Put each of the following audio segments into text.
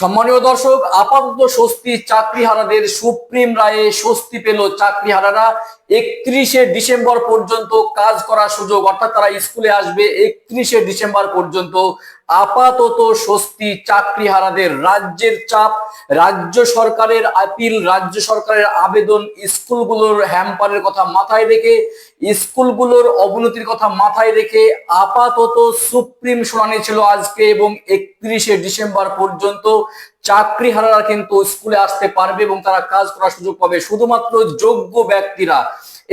সম্মানীয় দর্শক আপাতত স্বস্তি চাকরিহারাদের সুপ্রিম রায়ে স্বস্তি পেল চাকরিহারারা। একত্রিশে ডিসেম্বর পর্যন্ত কাজ করার সুযোগ, অর্থাৎ তারা স্কুলে আসবে একত্রিশে ডিসেম্বর পর্যন্ত আপাতত স্বস্তি চাকরিহারাদের। রাজ্যের চাপ, রাজ্য সরকারের আপিল, রাজ্য সরকারের আবেদন, স্কুলগুলোর হ্যাম্পারের কথা মাথায় রেখে, স্কুলগুলোর অবনতির কথা মাথায় রেখে আপাতত সুপ্রিম শুনানি ছিল আজকে এবং একত্রিশে ডিসেম্বর পর্যন্ত চাকরিহারারা কিন্তু স্কুলে আসতে পারবে এবং তারা কাজ করার সুযোগ পাবে। শুধুমাত্র যোগ্য ব্যক্তিরা।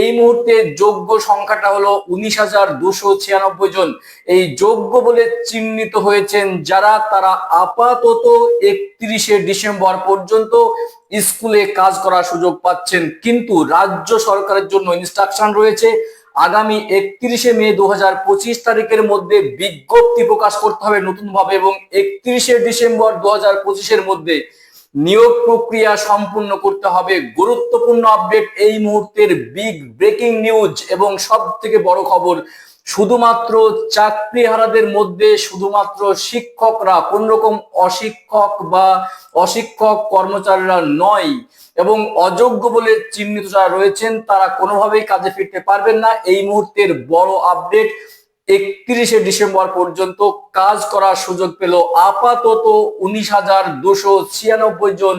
এই মুহূর্তে যোগ্য সংখ্যাটা হলো উনিশ হাজার দুশো ছিয়ানব্বই জন। এই যোগ্য বলে চিহ্নিত হয়েছেন যারা, তারা আপাতত একত্রিশে ডিসেম্বর পর্যন্ত স্কুলে কাজ করার সুযোগ পাচ্ছেন। কিন্তু রাজ্য সরকারের জন্য ইনস্ট্রাকশন রয়েছে। আগামী একত্রিশে মে দু তারিখের মধ্যে বিজ্ঞপ্তি প্রকাশ করতে হবে নতুন ভাবে এবং একত্রিশে ডিসেম্বর দু হাজার পঁচিশের মধ্যে নিয়োগ প্রক্রিয়া সম্পূর্ণ করতে হবে। গুরুত্বপূর্ণ আপডেট এই মুহূর্তের বিগ ব্রেকিং নিউজ এবং সব থেকে বড় খবর শুধুমাত্র চাকরিহারাদের মধ্যে শুধুমাত্র শিক্ষকরা, কোন রকম অশিক্ষক বা অশিক্ষক কর্মচারীরা নয় এবং অযোগ্য বলে চিহ্নিত যারা রয়েছেন, তারা কোনোভাবেই কাজে ফিরতে পারবেন না। এই মুহূর্তের বড় আপডেট, একত্রিশে ডিসেম্বর পর্যন্ত কাজ করার সুযোগ পেল আপাতত উনিশ হাজার দুশো ছিয়ানব্বই জন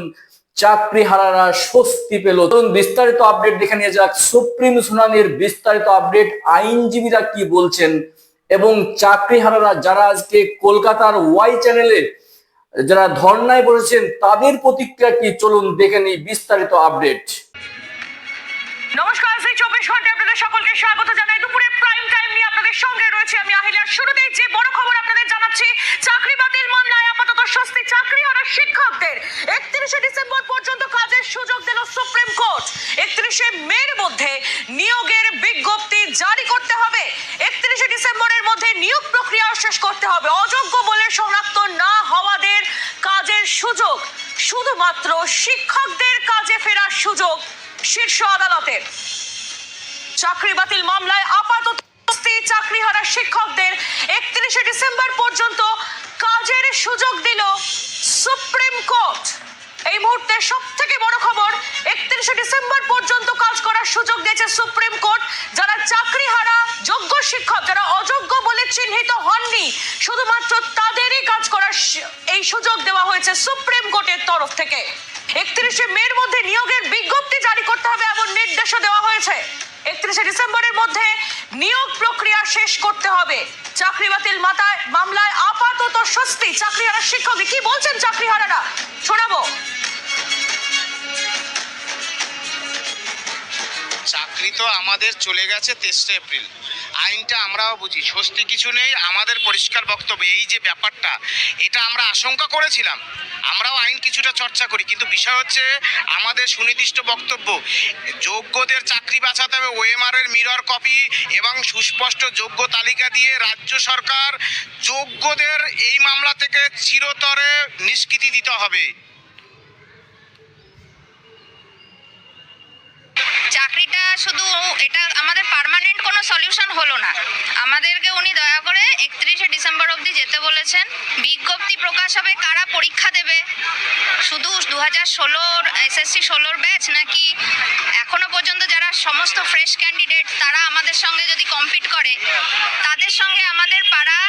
চাকরিহারারা স্বস্তি পেল। তখন বিস্তারিত আপডেট দেখে নিয়ে যাক। সুপ্রিম শুনানির বিস্তারিত আপডেট আইনজীবীরা কি বলছেন? এবং চাকরি হারারা যারা আজকে কলকাতার ওয়াই চ্যানেলে যারা ধর্নায় বসেছেন, তাদের প্রতিক্রিয়া কি? চলুন দেখে নিই বিস্তারিত আপডেট নমস্কার শ্রী চব্বিশ ঘণ্টা আপনাদের সকলকে স্বাগত জানাই। দুপুরে প্রাইম টাইম নিয়ে আপনাদের সঙ্গে রয়েছে আমি আহিলার শুরুতেই যে বড় খবর আপনাদের জানাচ্ছি, চাকরি বাতিল মামলায় আপাতত স্বস্তি চাকরি হারা শিক্ষকদের। একত্রিশে ডিসেম্বর পর্যন্ত কাজের সুযোগ দিল সুপ্রিম কোর্ট। একত্রিশে মের মধ্যে নিয়োগের বিজ্ঞপ্তি জারি করতে হবে। একত্রিশে ডিসেম্বরের মধ্যে নিয়োগ প্রক্রিয়া শেষ করতে হবে। অযোগ্য বলে শনাক্ত না হওয়াদের কাজের সুযোগ। শুধুমাত্র শিক্ষকদের কাজে ফেরার সুযোগ শীর্ষ আদালতের চাকরি বাতিল মামলায় আপাতত চাকরি হারা শিক্ষকদের একত্রিশে ডিসেম্বর পর্যন্ত কাজের সুযোগ দিল সুপ্রিম কোর্ট। এই মুহূর্তে সব থেকে বড় খবর, একত্রিশে ডিসেম্বর পর্যন্ত কাজ করার সুযোগ দিয়েছে সুপ্রিম কোর্ট, যারা চাকরি হারা যোগ্য শিক্ষক, যারা অযোগ্য বলে চিহ্নিত হননি। শুধুমাত্র তাদেরই কাজ করার এই সুযোগ দেওয়া হয়েছে সুপ্রিম কোর্টের তরফ থেকে। একত্রিশে মের মধ্যে নিয়োগের বিজ্ঞপ্তি জারি করতে হবে এমন নির্দেশও দেওয়া হয়েছে। একত্রিশে ডিসেম্বরের মধ্যে নিয়োগ প্রক্রিয়া শেষ করতে হবে। চাকরি বাতিল মাতায় মামলায় আপাতত স্বস্তি। চাকরিহারা শিক্ষক, কি বলছেন চাকরিহারারা? শোনাবো। চাকরি তো আমাদের চলে গেছে তেসরা এপ্রিল। আইনটা আমরাও বুঝি, স্বস্তি কিছু নেই, আমাদের পরিষ্কার বক্তব্য, এই যে ব্যাপারটা, এটা আমরা আশঙ্কা করেছিলাম। আমরাও আইন কিছুটা চর্চা করি, কিন্তু বিষয় হচ্ছে আমাদের সুনির্দিষ্ট বক্তব্য, যোগ্যদের চাকরি বাঁচাতে হবে ওএমআর এর মিরর কপি এবং সুস্পষ্ট যোগ্য তালিকা দিয়ে রাজ্য সরকার যোগ্যদের এই মামলা থেকে চিরতরে নিষ্কৃতি দিতে হবে চাকরিটা শুধু এটা আমাদের পার্মানেন্ট কোনো সলিউশন হলো না। আমাদেরকে উনি দয়া করে একত্রিশে ডিসেম্বর অবধি যেতে বলেছেন। বিজ্ঞপ্তি প্রকাশ হবে কারা পরীক্ষা দেবে? শুধু দু হাজার ষোলোর, এসএসসি ষোলোর ব্যাচ নাকি এখনও পর্যন্ত যারা সমস্ত ফ্রেশ ক্যান্ডিডেট তারা আমাদের সঙ্গে যদি কম্পিট করে, তাদের সঙ্গে আমাদের পাড়া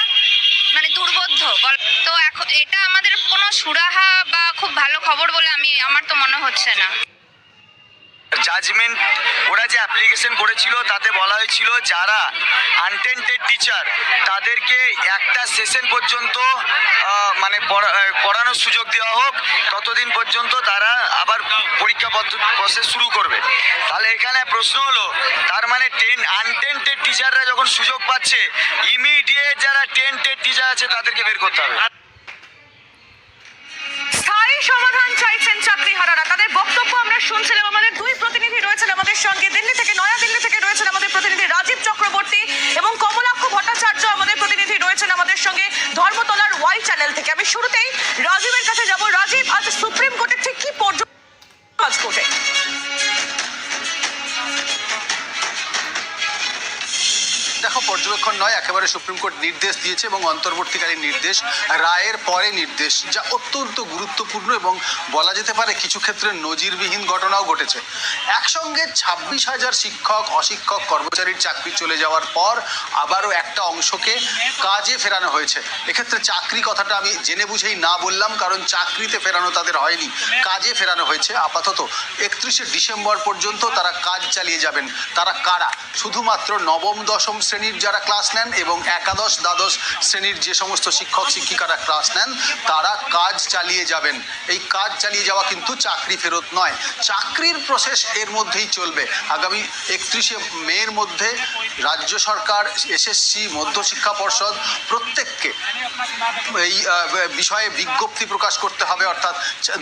মানে দুর্বোধ্য। তো এখন এটা আমাদের কোনো সুরাহা বা খুব ভালো খবর বলে আমি, আমার তো মনে হচ্ছে না। জাজমেন্ট ওরা যে অ্যাপ্লিকেশন করেছিল, তাতে বলা হয়েছিল যারা আনটেন্টেড টিচার তাদেরকে একটা সেশন পর্যন্ত মানে পড়া- পড়ানোর সুযোগ দেওয়া হোক, ততদিন পর্যন্ত তারা আবার পরীক্ষা প্রসেস শুরু করবে। তাহলে এখানে প্রশ্ন হলো, তার মানে টেন আনটেন্টেড টিচাররা যখন সুযোগ পাচ্ছে ইমিডিয়েট যারা টেন্টেড টিচার আছে, তাদেরকে বের করতে হবে। দিল্লি থেকে, নয়া থেকে রয়েছেন আমাদের প্রতিনিধি রাজীব চক্রবর্তী এবং কমলাক্ষ ভট্টাচার্য আমাদের প্রতিনিধি রয়েছেন আমাদের সঙ্গে ধর্মতলার ওয়াই চ্যানেল থেকে। আমি শুরুতেই রাজীবের কাছে নয়, একেবারে সুপ্রিম কোর্ট নির্দেশ দিয়েছে এবং অন্তর্বর্তীকালীন নির্দেশ, রায়ের পরে নির্দেশ, যা অত্যন্ত গুরুত্বপূর্ণ এবং বলা যেতে পারে কিছু ক্ষেত্রে নজিরবিহীন ঘটনাও ঘটেছে। একসঙ্গে ছাব্বিশ হাজার শিক্ষক, অশিক্ষক, কর্মচারীর চাকরি চলে যাওয়ার পর আবারও একটা অংশকে কাজে ফেরানো হয়েছে। এক্ষেত্রে চাকরি কথাটা আমি জেনে বুঝেই না বললাম, কারণ চাকরিতে ফেরানো তাদের হয়নি, কাজে ফেরানো হয়েছে। আপাতত একত্রিশে ডিসেম্বর পর্যন্ত তারা কাজ চালিয়ে যাবেন। তারা কারা? শুধুমাত্র নবম, দশম শ্রেণির যারা ক্লাস নেন এবং একাদশ, দ্বাদশ শ্রেণির যে সমস্ত শিক্ষক, শিক্ষিকারা ক্লাস নেন, তারা কাজ চালিয়ে যাবেন। এই কাজ চালিয়ে যাওয়া কিন্তু চাকরি ফেরত নয়। চাকরির প্রসেস এর মধ্যেই চলবে। আগামী একত্রিশে মের মধ্যে রাজ্য সরকার এসএসসি মধ্যশিক্ষা পর্ষদ প্রত্যেককে এই বিষয়ে বিজ্ঞপ্তি প্রকাশ করতে হবে। অর্থাৎ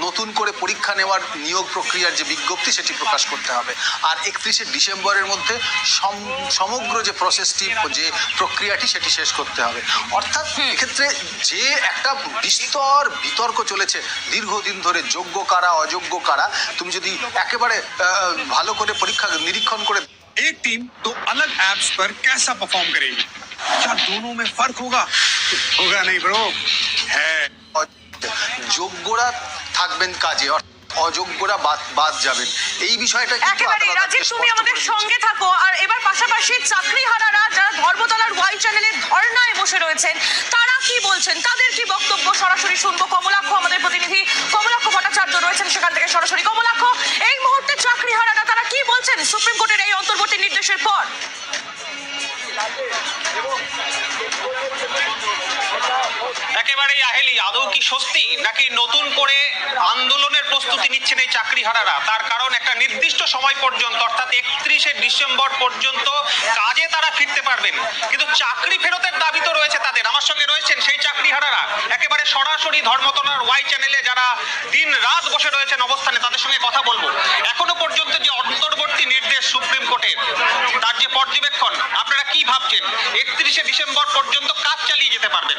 নতুন করে পরীক্ষা নেওয়ার নিয়োগ প্রক্রিয়ার যে বিজ্ঞপ্তি, সেটি প্রকাশ করতে হবে। আর একত্রিশে ডিসেম্বরের মধ্যে সম- সমগ্র যে প্রসেসটি যে প্রক্রিয়াটি সেটি শেষ করতে হবে অর্থাৎ এক্ষেত্রে যে একটা বিস্তর বিতর্ক চলেছে দীর্ঘদিন ধরে যোগ্য কারা অযোগ্য কারা তুমি যদি একেবারে আহ, ভালো করে পরীক্ষা নিরীক্ষণ করে एक टीम दो अलग एप्स पर कैसा परफॉर्म करेगी क्या दोनों में फर्क होगा होगा नहीं ब्रो है যোগ্যরা থাকবেন কাজে অর্থাৎ অযোগ্যরা বাদ বাদ যাবেন। এই বিষয়টা একেবারে রাজীব তুমি আমাদের। সঙ্গে থাকো। আর এবার পাশাপাশি চাকরিহারারা যারা ধর্মতলার ওয়াই চ্যানেলে ধর্নায় বসে রয়েছেন তারা কি বলছেন? তাদের কি বক্তব্য? সরাসরি শুনব। কমলাক্ষ আমাদের প্রতিনিধি কমলাক্ষ ভট্টাচার্য রয়েছেন সেখান থেকে সরাসরি। কমলাক্ষ এই মুহূর্তে চাকরিহারারা তারা কি বলছেন? সুপ্রিম কোর্টের এই অন্তর্বর্তী নির্দেশের পর। একেবারেই আহেলি, আদৌ কি স্বস্তি নাকি নতুন করে আন্দোলনের প্রস্তুতি নিচ্ছেন এই চাকরিহারারা? তার কারণ একটা নির্দিষ্ট সময় পর্যন্ত, অর্থাৎ একত্রিশে ডিসেম্বর পর্যন্ত কাজে তারা ফিরতে পারবেন। কিন্তু চাকরি ফেরতের দাবি তো রয়েছে তাদের, আমার সঙ্গে রয়েছেন সেই চাকরিহারারা। একেবারে সরাসরি ধর্মতলার ওয়াই চ্যানেলে যারা দিন রাত বসে রয়েছেন অবস্থানে, তাদের সঙ্গে কথা বলব। এখনও পর্যন্ত যে অন্তর্বর্তী নির্দেশ সুপ্রিম কোর্টের, তার যে পর্যবেক্ষণ, আপনারা কি ভাবছেন? একত্রিশে ডিসেম্বর পর্যন্ত কাজ চালিয়ে যেতে পারবেন।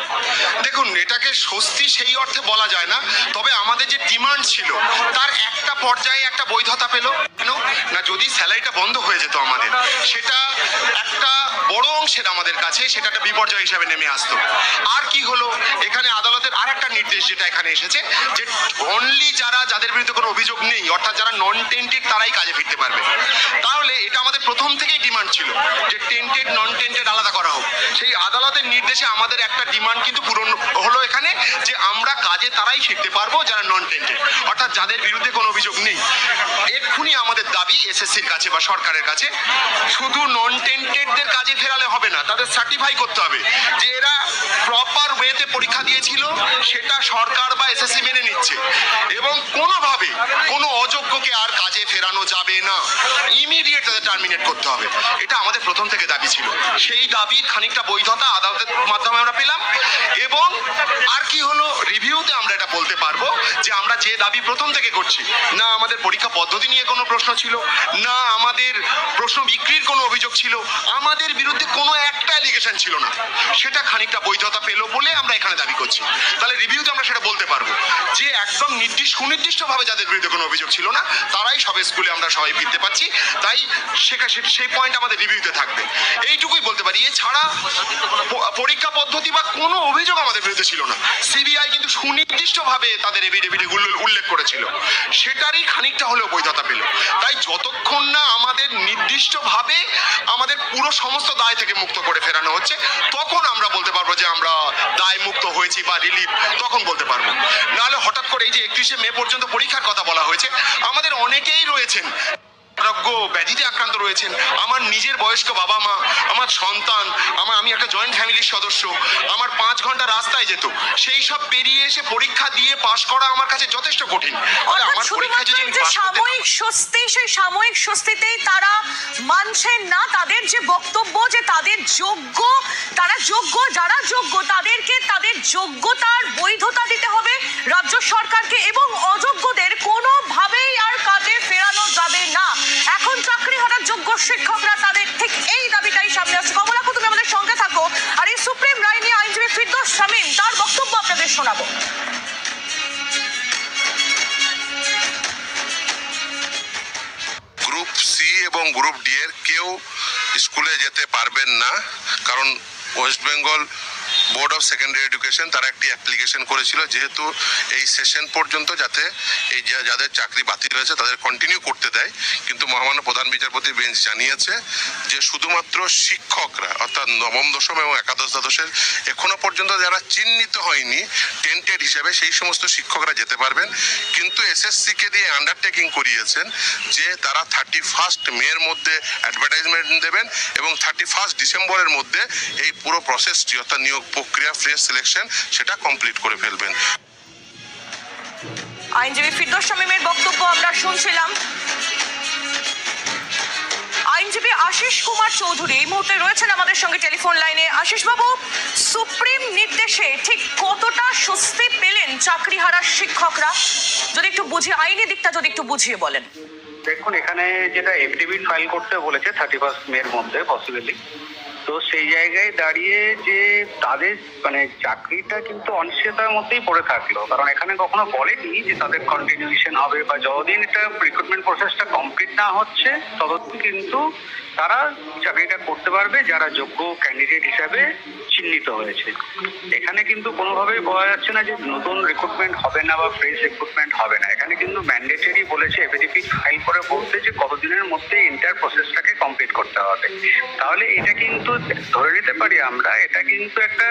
দেখুন এটাকে স্বস্তি সেই অর্থে বলা যায় না, তবে আমাদের যে ডিমান্ড ছিল, তার একটা পর্যায়ে একটা বৈধতা পেল। কেন না, যদি স্যালারিটা বন্ধ হয়ে যেত আমাদের, সেটা একটা বড় অংশের আমাদের কাছে সেটা একটা বিপর্যয় হিসাবে নেমে আসতো। আর কি হলো? এখানে আদালতের আর একটা নির্দেশ যেটা এখানে এসেছে, যে অনলি যারা, যাদের বিরুদ্ধে কোনো অভিযোগ নেই, অর্থাৎ যারা নন টেন্টেড তারাই কাজে ফিরতে পারবে। তাহলে এটা আমাদের প্রথম থেকেই ডিমান্ড ছিল, যে টেন্টেড নন টেন্টেড আলাদা করা হোক। সেই আদালতের নির্দেশে আমাদের একটা ডিমান্ড কিন্তু পূরণ হলো এখানে, যে আমরা কাজে তারাই ফিরতে পারব যারা নন টেন্টেড অর্থাৎ যাদের বিরুদ্ধে কোনো অভিযোগ নেই। দাবি এসএসসির কাছে বা সরকারের কাছে। শুধু নন টেন্টেডদের কাজে ফেরালে হবে না, তাদের সার্টিফাই করতে হবে যে এরা প্রপার ওয়েতে পরীক্ষা দিয়েছিল, সেটা সরকার বা এসএসসি মেনে নিচ্ছে। এবং কোনোভাবে কোনো অযোগ্যকে আর কাজে ফেরানো যাবে না। ইমিডিয়েট তাদের টার্মিনেট করতে হবে। এটা আমাদের প্রথম থেকে দাবি ছিল। সেই দাবির খানিকটা বৈধতা আদালতের মাধ্যমে আমরা পেলাম। এবং আর কি হলো রিভিউতে আমরা বলতে পারব যে আমরা যে দাবি প্রথম থেকে করছি, না আমাদের পরীক্ষা পদ্ধতি নিয়ে কোনো প্রশ্ন ছিল, না আমাদের প্রশ্ন বিক্রির কোনো অভিযোগ ছিল, আমাদের বিরুদ্ধে কোনো একটা অ্যালিগেশন ছিল না। সেটা খানিকটা বৈধতা পেল বলে আমরা এখানে দাবি করছি। তাহলে রিভিউতে আমরা সেটা বলতে পারব যে একদম নির্দিষ্ট সুনির্দিষ্টভাবে যাদের বিরুদ্ধে কোনো অভিযোগ ছিল না, তারাই সব স্কুলে আমরা সবাই ফিরতে পারছি। তাই সেটা সেই পয়েন্ট আমাদের রিভিউতে থাকবে। এইটুকুই পারি এছাড়া পরীক্ষা পদ্ধতি বা কোনো অভিযোগ আমাদের বিরুদ্ধে ছিল না। সিবিআই কিন্তু সুনির্দিষ্টভাবে তাদের এভিডেভিটে উল্লেখ করেছিল। সেটারই খানিকটা হলেও বৈধতা পেল। তাই যতক্ষণ না আমাদের নির্দিষ্টভাবে আমাদের পুরো সমস্ত দায় থেকে মুক্ত করে ফেরানো হচ্ছে, তখন আমরা বলতে পারব যে আমরা দায় মুক্ত হয়েছি বা রিলিফ তখন বলতে পারব। নাহলে হঠাৎ করে এই যে একত্রিশে মে পর্যন্ত পরীক্ষার কথা বলা হয়েছে, আমাদের অনেকেই রয়েছেন আরোগ্য ব্যাধিতে আক্রান্ত রয়েছেন। আমার নিজের বয়স্ক বাবা মা আমার সন্তান আমার আমি একটা জয়েন্ট ফ্যামিলির সদস্য আমার পাঁচ ঘণ্টা রাস্তায় যেত। সেই সব পেরিয়ে এসে পরীক্ষা দিয়ে পাশ করা আমার কাছে যথেষ্ট কঠিন। আমার পরীক্ষা যদি সাময়িক স্বস্তি সেই সাময়িক স্বস্তিতেই তারা মানছেন না তাদের যে বক্তব্য যে তাদের যোগ্য তারা যোগ্য যারা যোগ্য তাদেরকে তাদের যোগ্যতার বৈধতা দিতে হবে রাজ্য সরকারকে এবং কেউ স্কুলে যেতে পারবেন না কারণ West Bengal Board of Secondary Education তারা একটি অ্যাপ্লিকেশন করেছিল যেহেতু এই সেশন পর্যন্ত যাতে এই যাদের চাকরি বাতিল হয়েছে তাদের কন্টিনিউ করতে দেয়। কিন্তু মহামান্য প্রধান বিচারপতি বেঞ্চ জানিয়েছে যে শুধুমাত্র শিক্ষকরা, অর্থাৎ নবম, দশম এবং একাদশ দ্বাদশের এখনও পর্যন্ত যারা চিহ্নিত হয়নি টেন্টেড হিসেবে সেই সমস্ত শিক্ষকরা যেতে পারবেন। কিন্তু এসএসসি কে দিয়ে আন্ডারটেকিং করিয়েছেন যে তারা থার্টি ফার্স্ট মের মধ্যে অ্যাডভার্টাইজমেন্ট দেবেন এবং থার্টি ফার্স্ট ডিসেম্বরের মধ্যে এই পুরো প্রসেসটি অর্থাৎ নিয়োগ প্রক্রিয়া ফ্রেশ সিলেকশন সেটা কমপ্লিট করে ফেলবেন। আইনজীবী ফিরদোস শামীমের বক্তব্য আমরা শুনছিলাম। আইনজীবী আশিস কুমার চৌধুরী এই মুহূর্তে রয়েছেন আমাদের সঙ্গে টেলিফোন লাইনে। আশিস বাবু সুপ্রিম নির্দেশে ঠিক কতটা স্বস্তি পেলেন চাকরিহারা শিক্ষকরা? যদি একটু বুঝিয়ে আইনি দিকটা যদি একটু বুঝিয়ে বলেন। দেখুন এখানে যেটা এফিডেভিট ফাইল করতে বলেছে থার্টি ফার্স্ট মের মধ্যে পসিবিলি তো সেই জায়গায় দাঁড়িয়ে যে তাদের মানে চাকরিটা কিন্তু অনিশ্চয়তার মধ্যেই পড়ে থাকল। কারণ এখানে কখনো বলেনি যে তাদের কন্টিনিউশন হবে বা যতদিন এটা রিক্রুটমেন্ট প্রসেসটা কমপ্লিট না হচ্ছে, ততদিন কিন্তু তারা চাকরিটা করতে পারবে যারা যোগ্য ক্যান্ডিডেট হিসাবে চিহ্নিত হয়েছে। এখানে কিন্তু কোনোভাবেই বলা যাচ্ছে না যে নতুন রিক্রুটমেন্ট হবে না বা ফ্রেশ রিক্রুটমেন্ট হবে না। এখানে কিন্তু ম্যান্ডেটরি বলেছে এফিডেভিট ফাইল করে বলতে যে কতদিনের মধ্যে ইন্টার প্রসেসটাকে কমপ্লিট করতে হবে। তাহলে এটা কিন্তু ধরে নিতে পারি আমরা। এটা কিন্তু একটা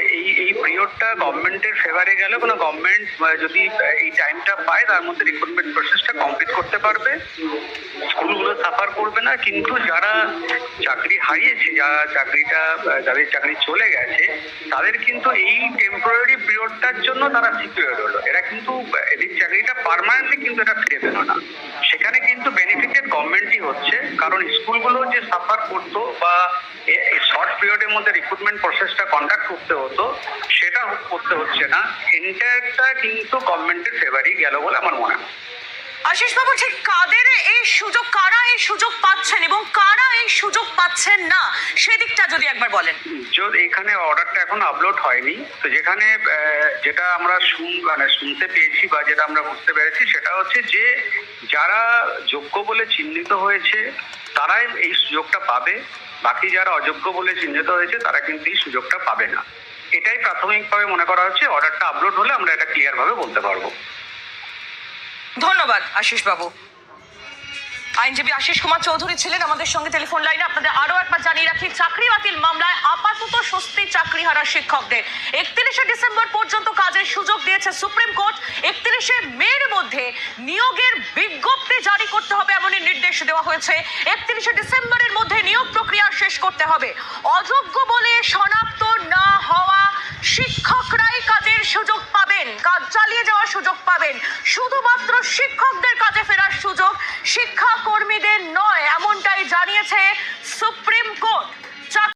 এই এই পিরিয়ডটা গভর্নমেন্টের ফেভারে গেলে কোনো গভর্নমেন্ট যদি এই টাইমটা পায়, তার মধ্যে রিক্রুটমেন্ট প্রসেসটা কমপ্লিট করতে পারবে। স্কুলগুলো সাফার করবে না, কিন্তু যারা চাকরি হারিয়েছে যারা চাকরিটা যাদের চাকরি চলে গেছে, তাদের কিন্তু এই টেম্পোরারি পিরিয়ডটার জন্য তারা সিকিউর হলো। এরা কিন্তু, এদের চাকরিটা পার্মানেন্টলি কিন্তু এটা ফিরে পেল না। সেখানে কিন্তু বেনিফিটেড গভর্নমেন্টই হচ্ছে, কারণ স্কুলগুলো যে সাফার করতো বা শর্ট পিরিয়ডের মধ্যে রিক্রুটমেন্ট প্রসেসটা কন্ডাক্ট করতে হতো, সেটা করতে হচ্ছে না। এন্টায়ারটা কিন্তু গভর্নমেন্টের ফেভারই গেল বলে আমার মনে হয়। আশিস বাবু, ঠিক কাদের এই সুযোগ, কারা এই সুযোগ পাচ্ছেন এবং কারা এই সুযোগ পাচ্ছেন না? সেদিকটা যদি একবার বলেন। যদি এখানে অর্ডারটা এখন আপলোড হয়নি, তো যেখানে যেটা আমরা শুন মানে শুনতে পেয়েছি বা যেটা আমরা বুঝতে পেরেছি, সেটা হচ্ছে যে যারা যোগ্য বলে চিহ্নিত হয়েছে, তারাই এই সুযোগটা পাবে। বাকি যারা অযোগ্য বলে চিহ্নিত হয়েছে, তারা কিন্তু এই সুযোগটা পাবে না। এটাই প্রাথমিকভাবে মনে করা হচ্ছে, অর্ডারটা আপলোড হলে আমরা এটা ক্লিয়ার ভাবে বলতে পারব। ধন্যবাদ আশিস বাবু আইনজীবী আশিস কুমার চৌধুরী ছিলেন আমাদের সঙ্গে টেলিফোন লাইনে। আপনাদের আরও একবার জানিয়ে রাখি, চাকরি বাতিল মামলায় আপাতত স্বস্তি চাকরি হারা শিক্ষকদের। একত্রিশে ডিসেম্বর পর্যন্ত কাজের সুযোগ দিয়েছে সুপ্রিম কোর্ট। একত্রিশে মের মধ্যে নিয়োগের বিজ্ঞপ্তি জারি করতে হবে এমনই নির্দেশ দেওয়া হয়েছে। একত্রিশে ডিসেম্বরের মধ্যে নিয়োগ প্রক্রিয়া শেষ করতে হবে। অযোগ্য বলে শনাক্ত না হওয়া শিক্ষকরাই কাজের সুযোগ পাবেন, কাজ চালিয়ে যাওয়ার সুযোগ পাবেন। শুধুমাত্র শিক্ষকদের কাজে ফেরার সুযোগ শিক্ষাকর্মীদের নয়, এমনটাই জানিয়েছে সুপ্রিম কোর্ট।